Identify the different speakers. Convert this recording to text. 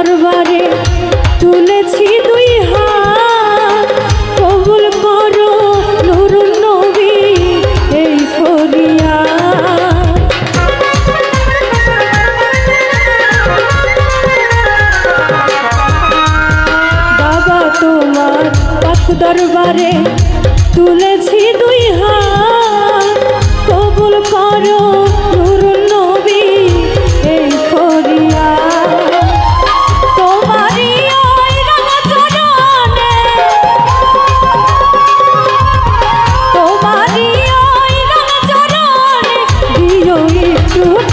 Speaker 1: দরবারে তুলেছি দুই হাত। কবুল করো নুরুল নবী, এই ফরিয়া। বাবা তোমার পাক দরবারে তুলেছি দুই হাত। কবুল করো 주고